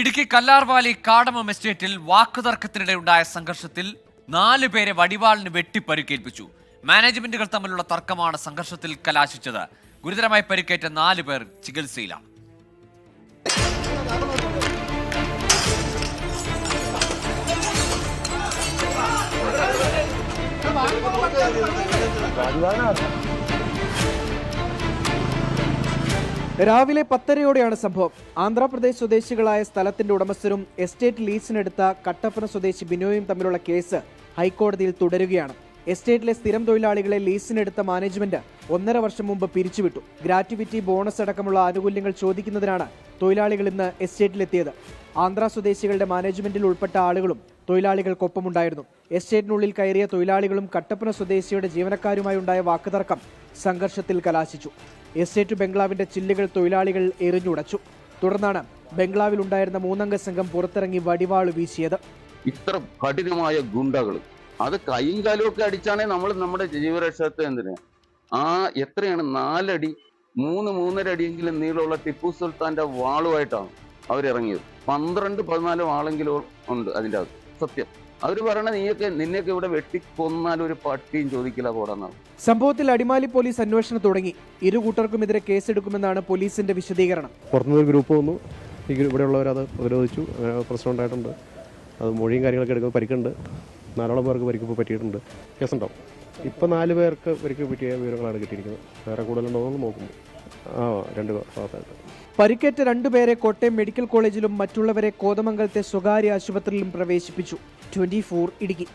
ഇടുക്കി കല്ലാർവാലി കാടമം എസ്റ്റേറ്റിൽ വാക്കുതർക്കത്തിനിടെ ഉണ്ടായ സംഘർഷത്തിൽ നാല് പേരെ വടിവാളിന് വെട്ടി പരിക്കേൽപ്പിച്ചു. മാനേജ്മെന്റുകൾ തമ്മിലുള്ള തർക്കമാണ് സംഘർഷത്തിൽ കലാശിച്ചത്. ഗുരുതരമായി പരിക്കേറ്റ നാല് പേർ ചികിത്സയിലാണ്. രാവിലെ പത്തരയോടെയാണ് സംഭവം. ആന്ധ്രാപ്രദേശ് സ്വദേശികളായ സ്ഥലത്തിന്റെ ഉടമസ്ഥരും എസ്റ്റേറ്റ് ലീസിനെടുത്ത കട്ടപ്പന സ്വദേശി ബിനോയും തമ്മിലുള്ള കേസ് ഹൈക്കോടതിയിൽ തുടരുകയാണ്. എസ്റ്റേറ്റിലെ സ്ഥിരം തൊഴിലാളികളെ ലീസിനെടുത്ത മാനേജ്മെന്റ് ഒന്നര വർഷം മുമ്പ് പിരിച്ചുവിട്ടു. ഗ്രാറ്റുവിറ്റി ബോണസ് അടക്കമുള്ള ആനുകൂല്യങ്ങൾ ചോദിക്കുന്നതിനാണ് തൊഴിലാളികൾ ഇന്ന് എസ്റ്റേറ്റിലെത്തിയത്. ആന്ധ്ര സ്വദേശികളുടെ മാനേജ്മെന്റിൽ ഉൾപ്പെട്ട ആളുകളും തൊഴിലാളികൾക്കൊപ്പമുണ്ടായിരുന്നു. എസ്റ്റേറ്റിനുള്ളിൽ കയറിയ തൊഴിലാളികളും കട്ടപ്പന സ്വദേശിയുടെ ജീവനക്കാരുമായി ഉണ്ടായ വാക്കുതർക്കം സംഘർഷത്തിൽ കലാശിച്ചു. എസ്റ്റേറ്റ് ബംഗ്ലാവിന്റെ ചില്ലുകൾ തൊഴിലാളികൾ എറിഞ്ഞുടച്ചു. തുടർന്നാണ് ബംഗ്ലാവിൽ ഉണ്ടായിരുന്ന മൂന്നംഗ സംഘം പുറത്തിറങ്ങി വടിവാൾ വീശിയത്. ഇത്ര കഠിനമായ ഗുണ്ടകൾ അത് കൈയും കാലും ഒക്കെ അടിച്ചാണേ നമ്മൾ നമ്മുടെ ജീവരക്ഷത്തെ എന്തിന്? ആ എത്രയാണ്? നാലടി മൂന്ന് മൂന്നര അടിയെങ്കിലും നീളമുള്ള ടിപ്പു സുൽത്താന്റെ വാളുമായിട്ടാണ് അവരിറങ്ങിയത്. പന്ത്രണ്ട് പതിനാല് വാളെങ്കിലും ഉണ്ട് അതിന്റെ അകത്ത്. സത്യം. അവർ പറയണ നീയൊക്കെ നിന്നെയൊക്കെ ഇവിടെ വെട്ടിക്കൊന്നാൽ ഒരു പട്ടിയും ചോദിക്കില്ല പോടാന്നാണ് സംഭവത്തിൽ അടിമാലി പോലീസ് അന്വേഷണം തുടങ്ങി. ഇരു കൂട്ടർക്കുമെതിരെ കേസെടുക്കുമെന്നാണ് പോലീസിന്റെ വിശദീകരണം. പുറത്തുനിന്ന് ഒരു ഗ്രൂപ്പ് വന്നു. ഇവിടെയുള്ളവർ അത് ഉപരോധിച്ചു. അങ്ങനെ പ്രശ്നം ഉണ്ടായിട്ടുണ്ട്. അത് മൊഴിയും കാര്യങ്ങളൊക്കെ എടുക്കുമ്പോൾ പരിക്കുണ്ട്. നാലോളം പേർക്ക് പരിക്ക് ഇപ്പോൾ പറ്റിയിട്ടുണ്ട്. കേസുണ്ടാവും. ഇപ്പം നാല് പേർക്ക് പരിക്ക് പറ്റിയ വിവരങ്ങളാണ് കിട്ടിയിരിക്കുന്നത്. വേറെ കൂടുതലുണ്ടോ എന്ന് നോക്കുമ്പോൾ. രണ്ട് പരിക്കേറ്റ രണ്ടുപേരെ കോട്ടയം മെഡിക്കൽ കോളേജിലും മറ്റുള്ളവരെ കോതമംഗലത്തെ സ്വകാര്യ ആശുപത്രിയിലും പ്രവേശിപ്പിച്ചു. Twenty four Idukki.